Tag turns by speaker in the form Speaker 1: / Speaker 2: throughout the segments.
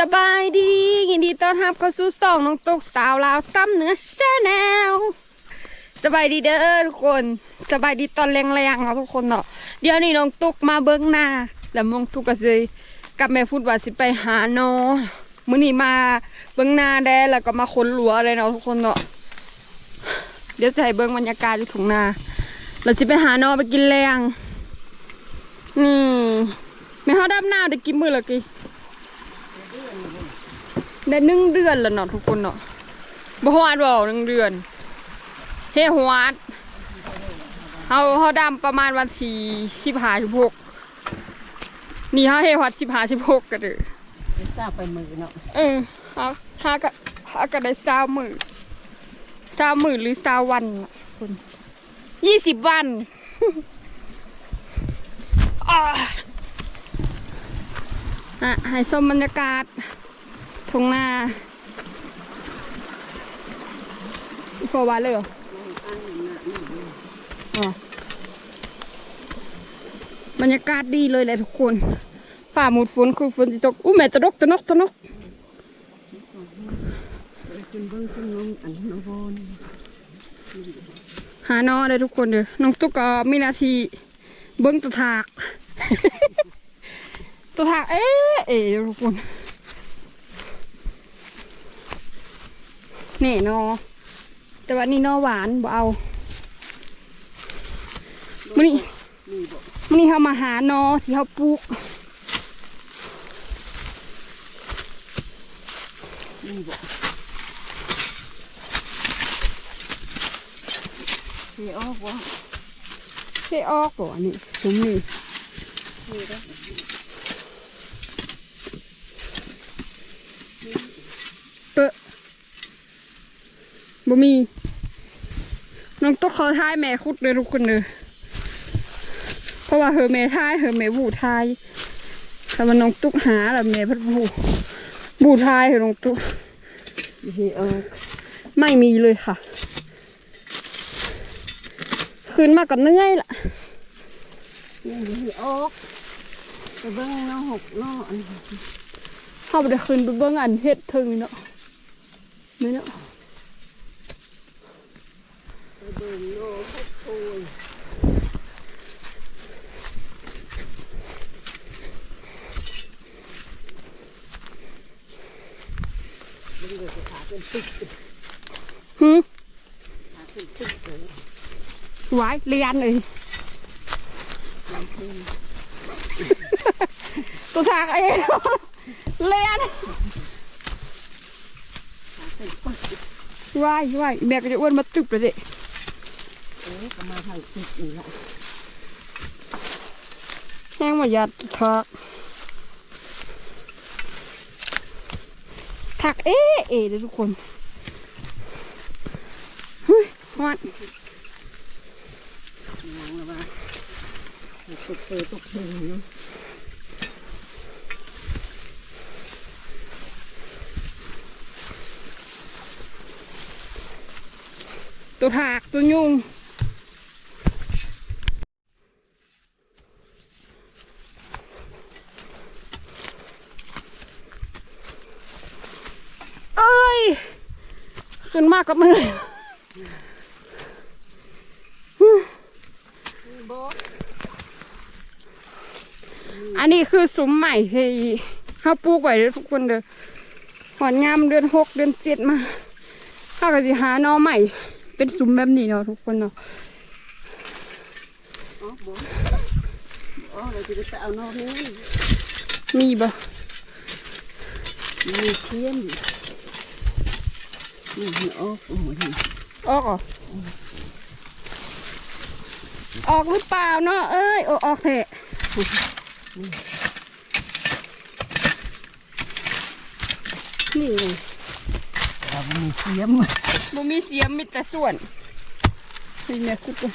Speaker 1: สบายดียินดีต้อนรับเข้าสู่สองน้องตุกสาวลาวซ้ำเนื้อชาแนลสบายดีเด้อทุกคนสบายดีตอนแรงๆเนาะทุกคนเนาะเดี๋ยวนี้น้องตุกมาเบิ้งหน้าแล้วมองตุกก็เลยกับแม่พูดว่าสิไปหาโนอมื้อนี้มาเบิ้งหน้าแดแล้วก็มาค้นหลัวเลยเนาะทุกคนเนาะเดี๋ยวจะให้เบิ้งบรรยากาศอยู่ทุ่งนาเราจะไปหาโนอไปกินแรงนี่แม่เขาดำหน้าได้กินมือและกี่ ได้หนึ่งเดือนแล้วเนาะทุกคนเนาะบ่ฮอดบ่หนึ่งเดือนเฮ้ฮวดเฮาเฮาดำประมาณวันที่สิบห้าสิบหกนี่เฮาเฮ้ฮวดสิบห้าสิบหกก็เด้อ
Speaker 2: ไปทราบไปมือเนาะ
Speaker 1: เออเฮาหาก็หาก็ได้สามมื้อสามมื้อหรือสามวันน่ะคุณยี่สิบวันอ่าอะให้ชมบรรยากาศ ทุ่งนาโฟวาเลยเหรออ๋อบรรยากาศดีเลยแหละทุกคนฝ่าหมุดฝนคือฝนจะตกอู้แม่ตะนกตะนกตะนก
Speaker 2: ไปขึ้นเบิ้งขึ้นน้องอันน้องโบน
Speaker 1: หานอเลยทุกคนเด้อน้องตุ๊กก็มีนาทีเบิ้งตัวถากตัวถากเอ๊ะเอ๊ะทุกคน นี่นอ แต่ว่านี่นอหวานบ่เอามื้อนี้
Speaker 2: นี่บอก
Speaker 1: มื้อนี้เขามาหานอที่เขาปลูก
Speaker 2: นี่บอกเสียออกวะ
Speaker 1: เทออกก่อนนี่สมนี่
Speaker 2: นี่ได้
Speaker 1: เปะ บ่มี น้องตุ๊กเขาทายแม่คุดเลยทุกคนเลยเพราะว่าเฮอแม่ทายเฮอแม่บูทายแต่ว่าน้องตุ๊กหาแล้วแม่พัดบูบูทายเฮอน้องตุ๊ก
Speaker 2: เสียออก
Speaker 1: ไม่มีเลยค่ะ คืนมากับเหนื่อยละ
Speaker 2: นี่เสียออกไปเบิ้งน้องหกน้องอัน
Speaker 1: เข้าไปได้คืนไปเบิ่งอันเฮ็ดถึงเนาะไม่เนาะ
Speaker 2: ไปเบิ้งน้องหกโอย
Speaker 1: หืม
Speaker 2: ขาขึ้นตึกเลย
Speaker 1: ไว้เรียนเล มายัด
Speaker 2: ทัก
Speaker 1: ถักเอ๊เอ๊เลยทุกคนเฮ้ยวัน
Speaker 2: มองแล้วว่าตกเตยตกถึง
Speaker 1: ตัวถากตัวยุงเอ้ย ขึ้นมากกับมันเลย
Speaker 2: บอส
Speaker 1: อันนี้คือสุมใหม่ที่เขาปลูกไว้เด้อทุกคนเด้อหอนงามเดือนหกเดือนเจ็ดมาเขาก็จะหาหนอใหม่ เป็นสุมแบบนี้เนาะทุกคนเนาะ
Speaker 2: อ๋อบอสอ๋อเราจะไปเอาน้องนี่
Speaker 1: มีบ่
Speaker 2: มีเทียน อยู่นี่มันออกโอ้โหนี่
Speaker 1: ออกเหรอออกหรือเปล่าเนาะเอ้ยโอออกเถอะนี่ไง
Speaker 2: เรามีเสียม
Speaker 1: บ่มีเสียมมีแต่ส่วนนี่แม่คุดเลย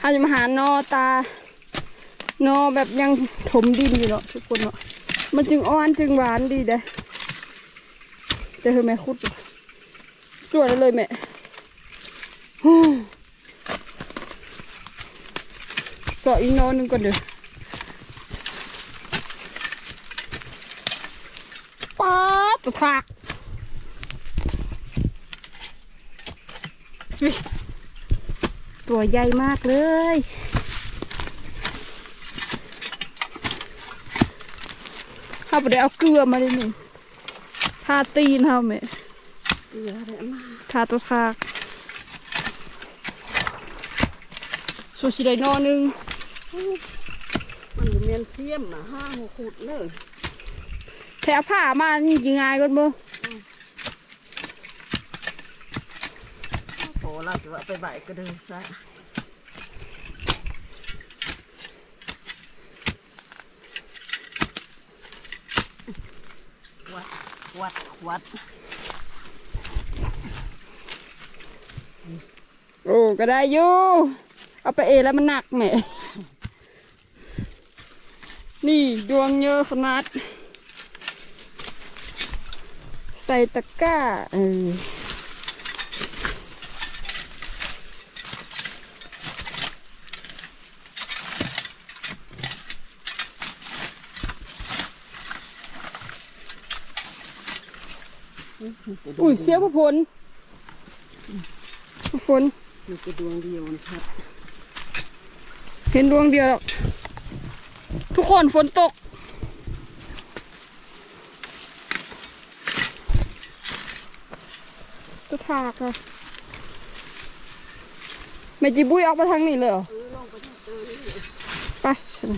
Speaker 1: อาจจะมาหานอตา นอแบบยังถมดินอยู่เนาะทุกคนเนาะมันจึงอ่อนจึงหวานดีเด้แต่เธอแม่คุด สวยเลยแม่ฮู้าะอีกนอนหนึ่งก่อนเด้อป๊าตัวทากตัวใหญ่มากเลย ข้าไปได้เอาเกลือมาเลยหนึ่งทาตีนเขาไหม
Speaker 2: เดี๋ยวอะไรมา
Speaker 1: ทาตัวทากส่วนสีได้นอนหนึง
Speaker 2: มันอยู่เมียนเสียมอะห้าหกขุดเลย
Speaker 1: แถวผ้ามานี่ยังไงกันบ่
Speaker 2: โอ้เราจะเอาไปใบก็เดินซะวัด วัด
Speaker 1: โอ้ก็ได้อยู่เอาไปเอแล้วมันหนักแหมนี่ดวงเยอะขนาด ใส่ตะกร้าเออ อุ้ยเสียผู้พลผู้พล
Speaker 2: มีกระดวงเดียวนะครับ
Speaker 1: เห็นดวงเดียวหรอกทุกคนฝนตกตัวทากอะแม่จีบุ้ยออกมาทางนี้เลยเหรอไปฉัน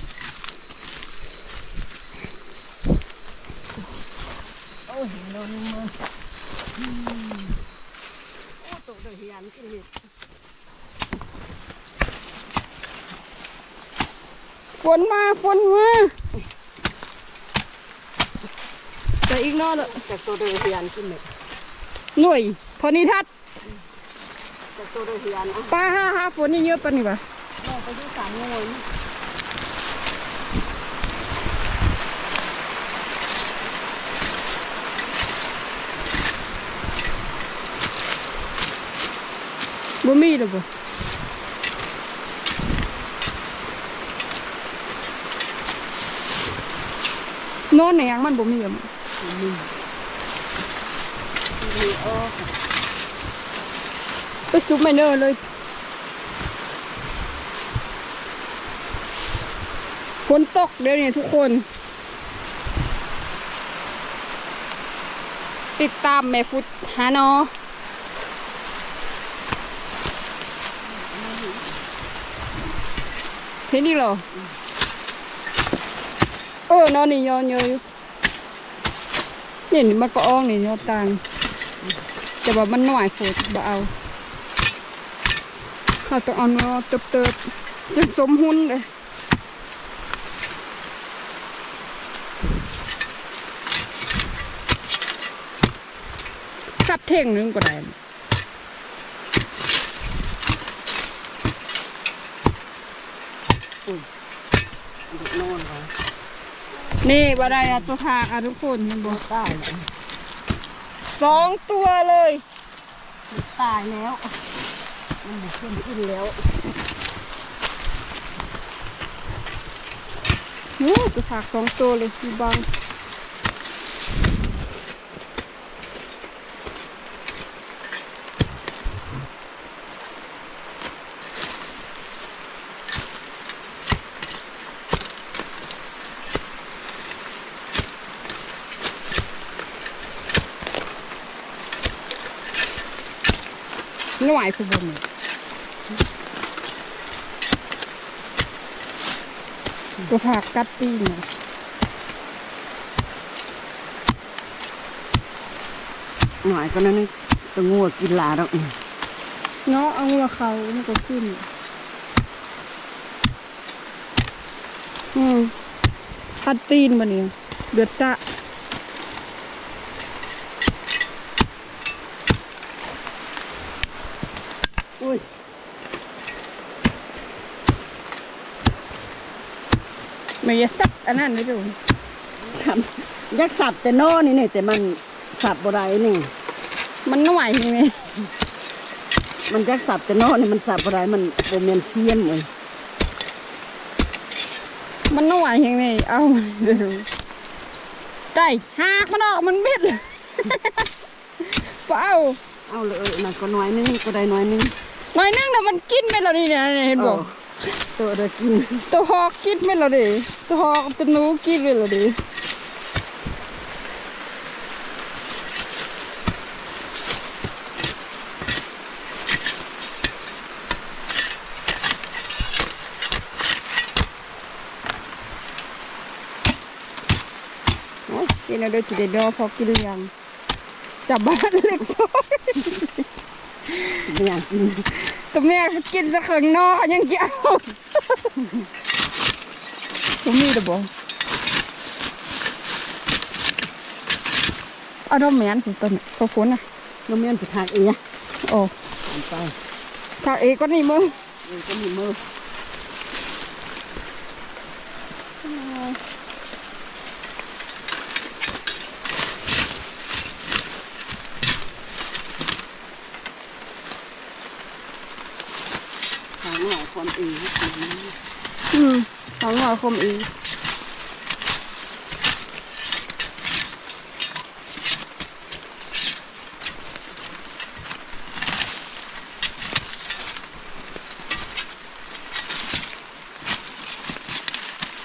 Speaker 2: โอ้ยนอนมือโอ้ ตกเดือดยันกินเห็ด
Speaker 1: ฝนมาฝนมาแต่อีกนอนละ
Speaker 2: จากตัวเดือดยันกินเห็ด
Speaker 1: หน่วยพอนี้ทัด
Speaker 2: จากตัวเดือดยันอะ
Speaker 1: ป้าห้าห้าฝนนี่เยอะปะนี่ปะ
Speaker 2: ลงไปที่สามโง
Speaker 1: บ่มีหรอบ่นอนไหนยังมันบ่มีอะ
Speaker 2: มีอ้อ
Speaker 1: ไปซุปไม่เนอเลยฝนตกเดี๋ยวนี้ทุกคน ติดตามแม่ฟุตหานอเนอีก เหรอเออนอนนี่ยอนเยอะอยู่นี่นี่มันก็อ้องนี่ยอดต่างแต่ว่ามันหน่อยโฟดบ่เอาเขาต้องเอาเนาะเติบเติบๆยังสมหุ่นเลยสับเท่งนึงก็ได้
Speaker 2: เด็กนอนเขา
Speaker 1: นี่บาได้อะตัวทาอะทุกคนมันบอก
Speaker 2: ตาย
Speaker 1: สองตัวเลย
Speaker 2: ตายแล้ว มันบุกขึ้นขึ้นแล้ว
Speaker 1: นี่ตัวทาสองตัวเลยมีบาง หน่วยคือบนนี่ตัวทากกัดตีนน่ะ
Speaker 2: หน่อยก็นั่นนี่สงวกินหลาดอก
Speaker 1: เนาะเอาละเขามันก็ขึ้น อืมกัดตีนมาเนี่ยเดือดสะ ม่อยาสับอันนั้นไม่ดู
Speaker 2: สับยักษ์สับแต่นอนี่นี่แต่มันสับบ่ได้นี่
Speaker 1: มันหน่วยใช่ไหม
Speaker 2: มันยักษ์สับแต่นอนี่มันสับบ่ได้มันบ่แม่นเสียมเลย
Speaker 1: มันน่วยอย่างนี้เอาเดี๋ยวได้หากมันออกมันเม็ดเลยเปล่า
Speaker 2: เอาเลยน่ะก็น้อยนึงก็ได้น้อยนึง
Speaker 1: หน่อยนึงนะมันกินไปแล้วนี่เนี่ยเห็นบอก
Speaker 2: เออ ตัวเด้อกิน
Speaker 1: ตัวหอกกินไปแล้วดิตัวหอกตัวหนูกินไปแล้วดิโอ้ยกินแล้วเดี๋ยวจะได้ดอพอกินหรือยังสับบ้านเล็กซอย
Speaker 2: ไม่อยากกิน
Speaker 1: ตัวแม่กินสักข้างนอกยังจะเอา ตัวมีเด้อบ่เอาดอกแมนถึงต้นเขาฝนอะ
Speaker 2: น้ำเมียนไปทางเอีย
Speaker 1: โอ้
Speaker 2: อันไป
Speaker 1: ถ้าเอก็นี่มึง
Speaker 2: เออก็มีมือทางหน่อยคนอีก
Speaker 1: อืมสองหน่อยคมอี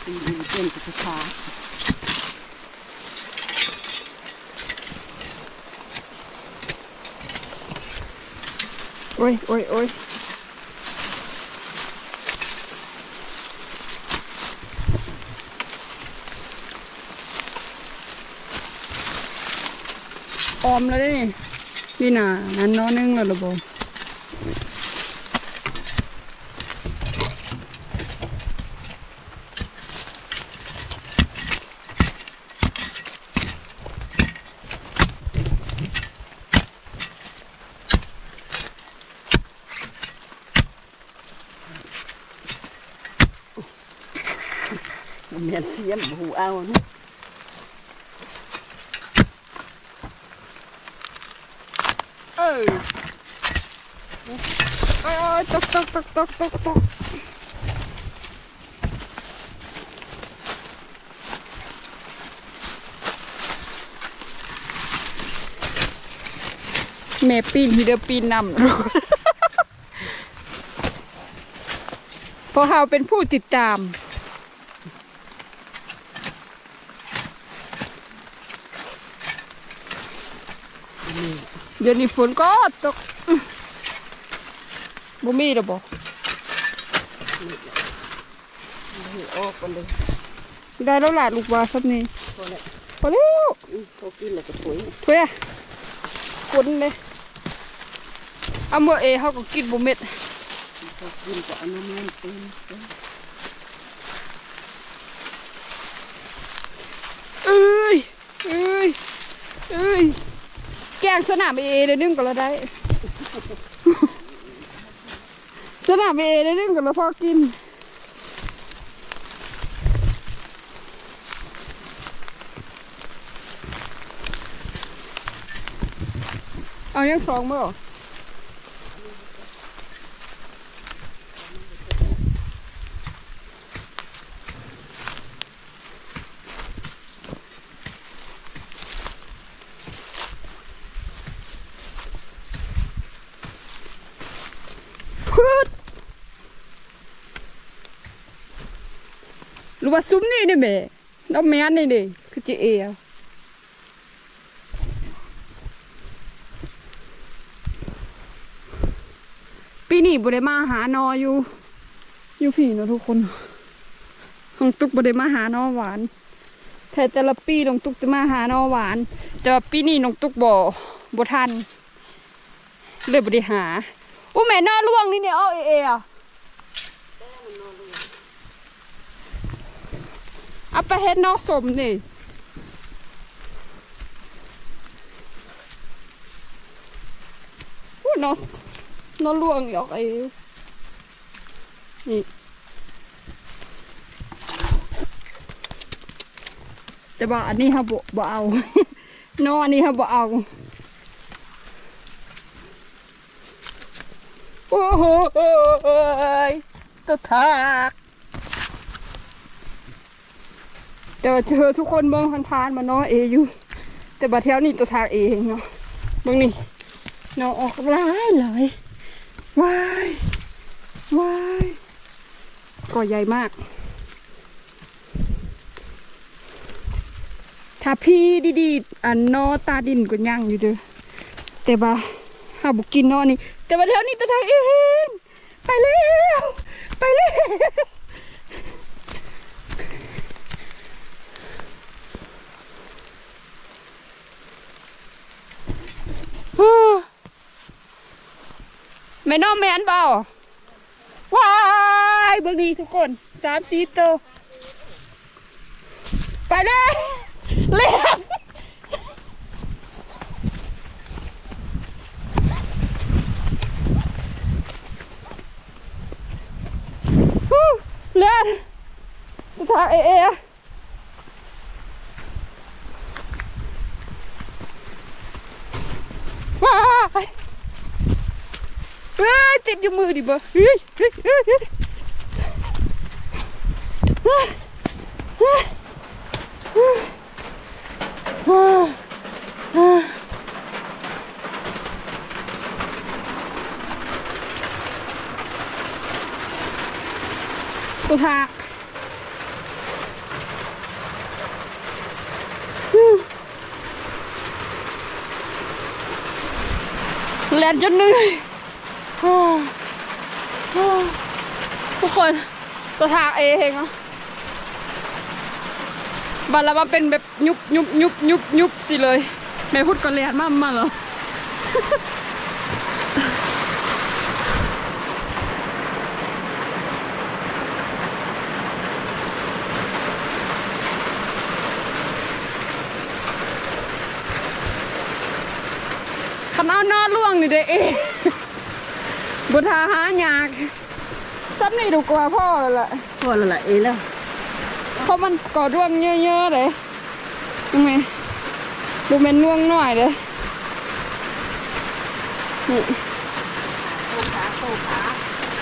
Speaker 2: อีกเป็นกิจการ
Speaker 1: โอ้ยโอ้ยโอ้ยออ มแล้วด้นี่นี่น่ะนั่นน้อนึงแล้วหรอบ่
Speaker 2: เมียนเสียมหูเอานะ
Speaker 1: เออเอ้ ยเอ้ยตกตกตกตกตกตกแม่ปีนทีเดียวปีนนำเพราะเราเป็นผู้ติดตาม เดี๋ยวนี้ฝนก็ตก บ่มีดอกบ่
Speaker 2: หูออกกันเลย
Speaker 1: ได้แล้วล่ะลูกว่าซับนี้
Speaker 2: พอแล้ว
Speaker 1: พอแล้ว
Speaker 2: อื้อเขากินแล้วก็ถุย
Speaker 1: ถ้วยอะคนเลยเอาเมื่อเอเขาก็กินบ่เม็ด
Speaker 2: เขากินก็เอาน้ำเมียนเป็นเป็น
Speaker 1: เอ้ยเอ้ยเอ้ยแกงสนามเอเดี๋ยวนึงก็แล้วได้ จะหนาไปเอได้ดึงกับเราพอกิน เอาอยังสองเมื่อ รือว่าซุ้มนี่นี่แม่น้องแม่นนี่ดิคือจีเอปีนี้บ่ได้มาหานออยู่ อยู่พี่เนาะทุกคนน้องตุ๊กบ่ได้มาหานอหวานแต่แต่ละปีน้องตุ๊กจะมาหานอหวาน แต่ปีนี้น้องตุ๊กบ่บ่ทันเลยบ่ได้หาโอ้แม่นอล่วงนี่เนี่ยเอาเอเออะ เอาไปเฮ็ดนอสมนี่โอ้นอนอล่วงหรอกไอ้นี่แต่ว่าอันนี้เขาบ่บ่เอา นออันนี้เขาบ่เอา โอ้โหตัวทาก แต่ว่าเธอทุกคนเบิ่งผ่านๆมาเนาะเออยู่ แต่บัดแถวนี้ตัวทางเองเนาะเบิ่งนี่น้องออกร้ายหลยวายวายก่อใหญ่มาก ถ้าพี่ดีๆอันนอตาดินก็ย่างอยู่เด้อแต่ว่าหาบุกินนอนี่ แต่ว่าแถวนี้ตัวทางเอง ไปแล้ว ไปแล้วฮู้ แม่น้องแมนเปล่าว้ายเบิ่งดีทุกคนสามสี่ตัวไปเลยเลี้ยงเลี้ยงสุดท้ายเอเอว้ายเฮ้ยติดอยู่มือดิบ่เฮ้ยเฮ้ยเฮ้ยเฮ้ยเฮ้ยเฮ้ยเฮ้ยเฮ้ยตัวทากแลนจนเหนื่อย ทุกคนตัวทางเองเนาะบัลละวมาเป็นแบบยุบยุบยุบยุบยุบสิเลยแม่พูดก็เลียนมากมาเหรอ ขนาดนอนล่วงนี่เด้เอ บุทาหายากซ้ำนี่ดูกว่าพ่อแล้วล่ะ
Speaker 2: พอแล้วล่ะเอแล้ว
Speaker 1: เพราะมันก่อร่วงเยอะๆเลยยังไงดูเป็นน่วงหน่อยเลยนี่
Speaker 2: โตขาโตขา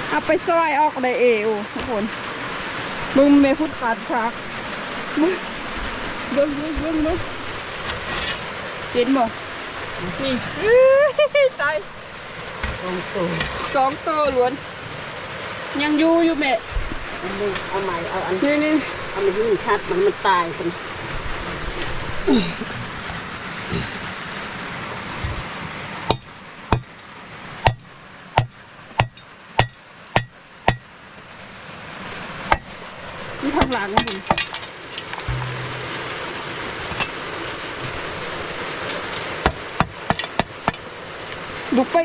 Speaker 1: เอาไปซอยออกได้เอวทุกคนมึงเมพุดขาดชักมึงเบิ้งเบิ้งเบิ้งเบิ้งเห็นบ่นี่อื้อตาย
Speaker 2: ตรงโต
Speaker 1: สองตัวล้วน ยังอยู่อยู่แม่
Speaker 2: อันนี้เอาใหม่เอาอัน
Speaker 1: นี่นี่
Speaker 2: เอามายิ่งชัดมันมันตายสิ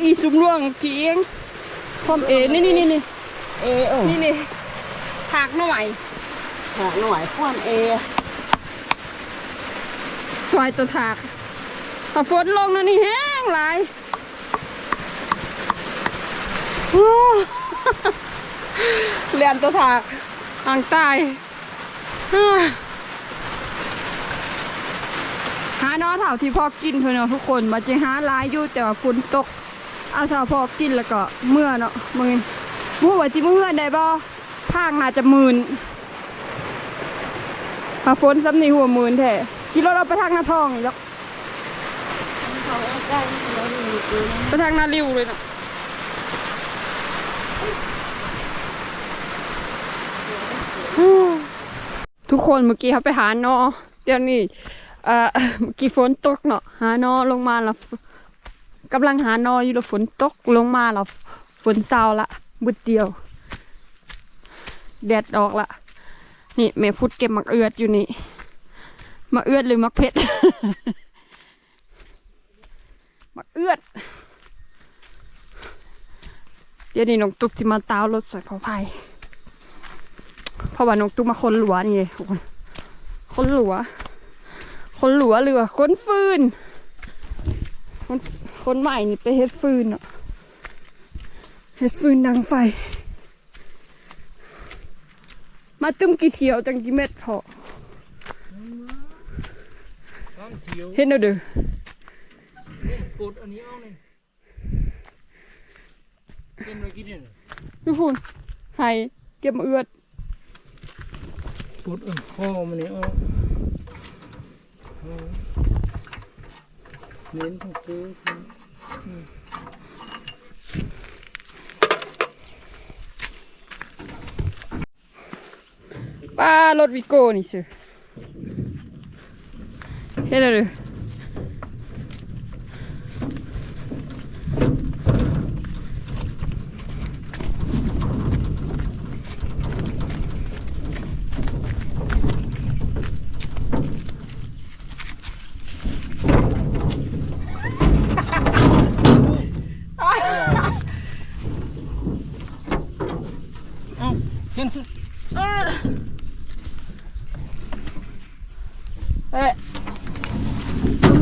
Speaker 1: อีซุมล่วงกี่เองพร้อมเอนี่นี่นี่นี่
Speaker 2: เอเออ
Speaker 1: นี่นี่หากหน่อย
Speaker 2: หาหน่วยพ่วมเอ
Speaker 1: ซอยตัวถากถ้าฝนลงนะนี่แห้งหลายโอ้เรียนตัวถากอ่างใตายอ่าหาเนอเถาที่พอกินเพื่อนเนาะทุกคนมาจะหาหลายอยู่แต่ว่าฝนตก เอาถ้าพอกินแล้วก็เมื่อเนาะมึงมู้ว่าจิมือเฮือนได้บ่ทางน่าจะหมื่นถ้าฝนซ้ำนี่หัวหมื่นแท้กินรถเราไปทางหน้าทองแล้ว
Speaker 2: เขาเอาใก
Speaker 1: ไปทางหน้าริ้วเลยเนาะทุกคนเมื่อกี้เขาไปหานอเดี๋ยวนี้เอ่อเมื่อกี้ฝนตกเนาะหานอลงมาแล้ว กำลังหานออยู่แล้วฝนตกลงมาแล้วฝนเศร้าละบุดเดียว แดดออกละนี่แม่พุดเก็บมักเอือดอยู่นี่มักเอือดหรือมักเพชรมักเอือด เดี๋ยวนี้น้องตุ๊กสิมาตาวรถสอยพอภัยเพราะว่าน้องตุ๊กมาคนหลัวนี่เลยทุกคนคนหลัว คนหลัวเรือคนฟืนคน คนใหม่นี่ไปเฮ็ดฟืนเนาะเฮ็ดฟืนดังไฟ มาตุ้มกี่เที่ยวจังกี่เม็ดพอ
Speaker 3: น้ำเขียว
Speaker 1: เห็นเอาเด้อก
Speaker 3: ดอันนี้เอาเนี่ยเป็นไว้กินเนี่ย
Speaker 1: ทุกคนให้เก็บมาเอือด
Speaker 3: ปวดอันคอมันนี่ออกคอเน้นทั้งตัว
Speaker 1: ป้ารถวิโก้นี่สิเฮ็ดอะไ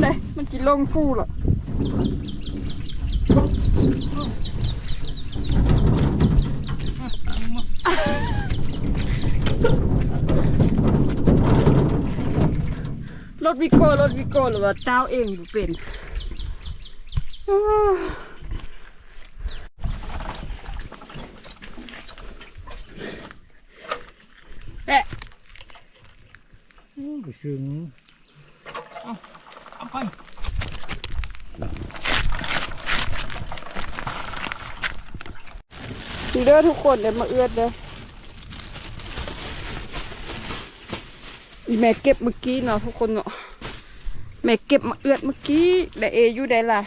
Speaker 1: มันเลยมันกินลงฟูหรอรถวิโก้รถวิโก้หรือว่าเจ้าเองบ่เป็นอ้าวเอ๊ะ
Speaker 3: ก็ซึ้งเอาเอาไป
Speaker 1: ดีเด้อทุกคนเดี๋ยวมาเอื้อดเด้ออีแม่เก็บเมื่อกี้เนาะทุกคนเนาะแม่เก็บมาเอื้อดเมื่อกี้แต่เออยู่ได้ล่ะ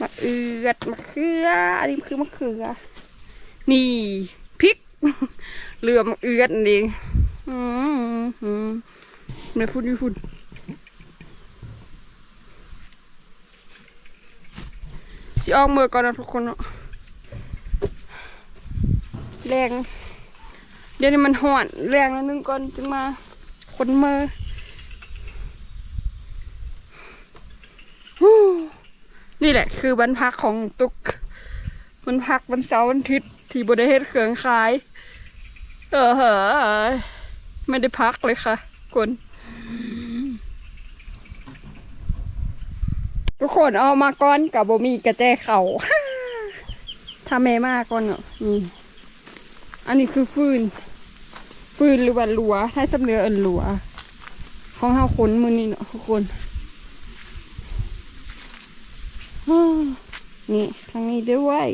Speaker 1: มาเอื้อดมะเขืออันนี้คือมะเขือ นี่พริกเรือมาเอื้อดนั่อืมอืมแม่พูดนี่พูดสิออกมือก่อนนะทุกคนเนาะ แรง เดี๋ยวนี้มันห่อนแรงแล้วนึงก่อนจึงมาคนมือนี่แหละ คือบันพักของตุกมันพักวันเสาร์วันอาทิตย์ที่บริเฮ็ดเครื่องขาย เออเหอไม่ได้พักเลยค่ะคนทุกคนเอามาก้อนกับโบมีกระแจเขาถ้าแม่มากก่อนเนาะนี่ อันนี้คือฟืน ฟืนหรือว่าหลัวถ้าสำเนือเอินหลัวของเฮาขนมือนี่เนาะทุกคนนี่ทางนี้ด้วย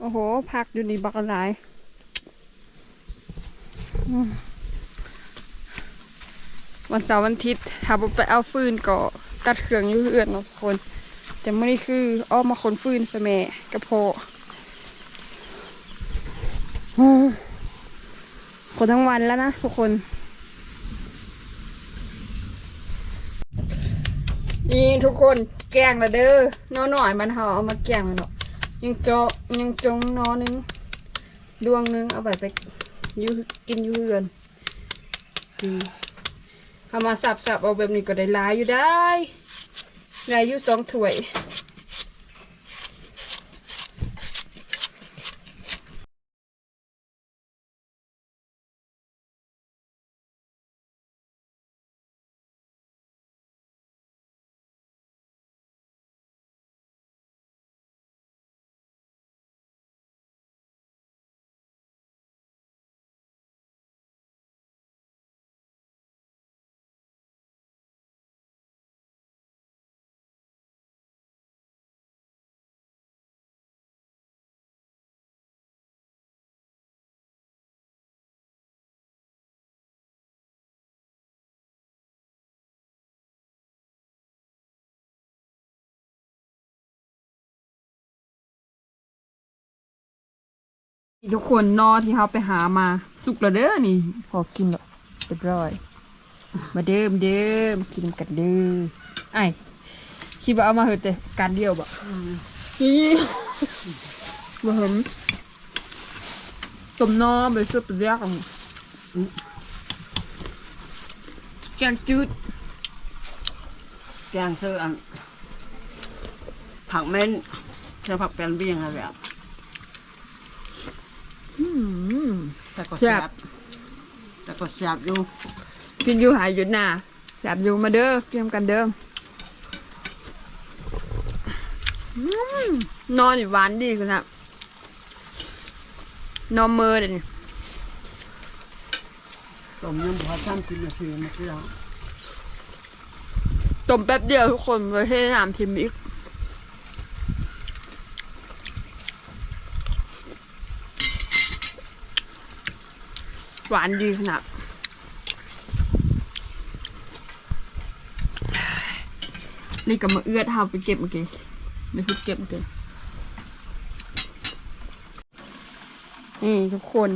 Speaker 1: โอ้โห พักอยู่นี่บักหลายวันเสาร์วันอาทิตย์ถ้าบไปเอาฟืนก็ตัดเครื่องอยู่เอื่อนเนาะทุกคน แต่มื่อนี้คืออ้อมมาขนฟืนสะแม่กระโพาะ คนทั้งวันแล้วนะทุกคน นี่ทุกคนแกงละเด้อน้อหน่อยมันเขาเอามาแกงมันเนาะยังโจยังจงนอนึงดวงนึงเอาไปไปยูกินยูเรือนเอามาสับสับเอาแบบนี้ก็ได้ลายอยู่ได้ลายอยู่สองถ้วย ทุกคนนอที่เขาไปหามาสุกแล้วเด้อนี่ พอกินแล้วเรียบร้อย มาเดิมเดิมกินกันเด้อไอ้คิดว่าเอามาเหอะแต่การเดียวบ่นี่บ่เห็นต้มนอไปซุปเรียกของแกงจืด
Speaker 2: แกงซื้ออันผักเม้นเชื่อผักแปลนเบี้ยงอะไรอะ
Speaker 1: อืม
Speaker 2: แต่ก็
Speaker 1: แซ่
Speaker 2: แซ่
Speaker 1: บ
Speaker 2: บแต่ก็แซ่บอยู่
Speaker 1: กินอยู่หายอยู่หน้าแสบอยู่มาเด้อเตรียมกันเด้ออืมนอนอยู่หวานดีคุณครับนอนเมอเดี๋ยวนี้
Speaker 2: ต้มยังบ่ทันกินนาทีมาที่แล้ว
Speaker 1: ต้มแป๊บเดียวทุกคนไว้ให้น้ำทิมอีก หวานดีขนาดนี่ก็มาเอื้อดเฮาไปเก็บเมื่อกี้ไม่พูดเก็บเมื่อกี้นี่ทุกคน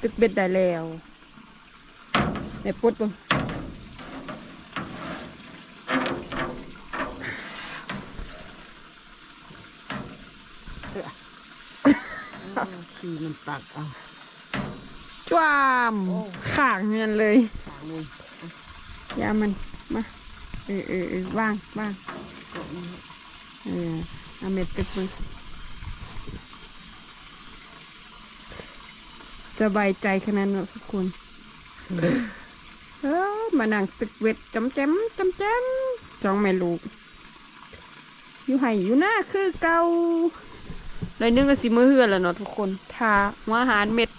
Speaker 1: ตึกเบ็ดได้แล้วในปุ๊ดบ่
Speaker 2: คือมันตักเอา
Speaker 1: จ้วามขางเงินเลย
Speaker 2: ตากเลยา
Speaker 1: มันมาเออเออเออว่างว่างเออเอาเม็ดตึกมึงสบายใจขนาดนั้นทุกคนเออมานั่งตึกเวทจำแจมจำแจมจองแม่ลูกอยู่ไห่อยู่หน้าคือเกาเลยนึงก็สิมือเหือแล้วเนาะทุกคนทาหัวอาหารเม็ด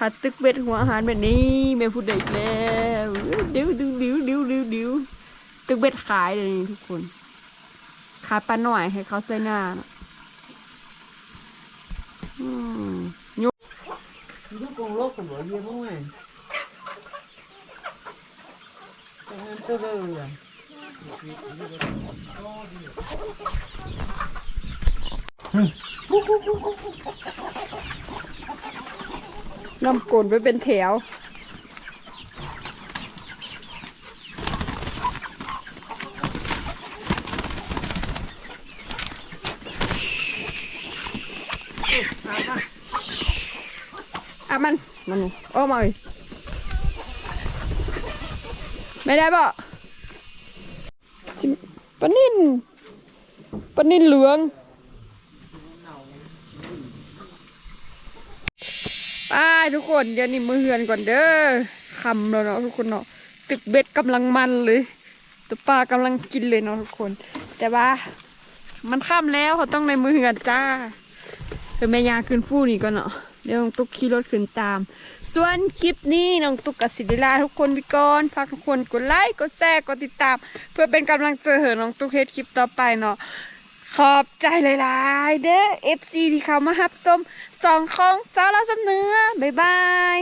Speaker 1: ถ้าตึกเบ็ดหัวอาหารแบบนี้แม่พูดได้อีกแล้วเดี๋ยวเดี๋ยวเดี๋ยวเดี๋ยวเดี๋ยวเดี๋ยวตึกเบ็ดขายเลยนี่ทุกคน ขายปลาหน่อยให้เขาใส่หน้าน่ะอืมยก
Speaker 2: คือทุกกองโลกกันบ่เยี่ยมมากแต่งั้นตัวเดียว
Speaker 1: น้ำกลนไปเป็นแถว อะมันมันโอ้มาเลยไม่ได้บ่ปนินปนินเหลืองไป ทุกคน เดี๋ยวนี้มือเหือนก่อนเด้อคำแล้วเนาะทุกคนเนาะตึกเบ็ดกำลังมันเลยตัวปลากำลังกินเลยเนาะทุกคน แต่ว่ามันค่ำแล้วเขาต้องในมือเหือนจ้าเป็นแม่ยาขึ้นฟู่นี่ก่อนเนาะเดี๋ยวน้องตุ๊กขี่รถขึ้นตาม ส่วนคลิปนี้น้องตุ๊กกับสิริลาทุกคนไปก่อนฝากทุกคนกดไลค์กดแชร์กดติดตาม เพื่อเป็นกำลังใจให้น้องตุ๊กเฮ็ดคลิปต่อไปเนาะขอบใจหลายๆเด้อ FC ที่เข้ามาฮับชม สองของสาวเราสำเนื้อ บ๊ายบาย